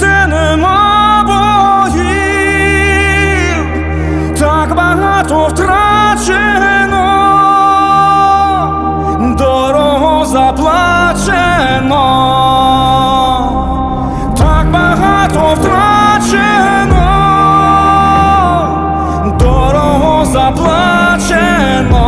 де нема боїв, так багато втрачено, дорого заплачено, так багато втрачено, дорого заплачено.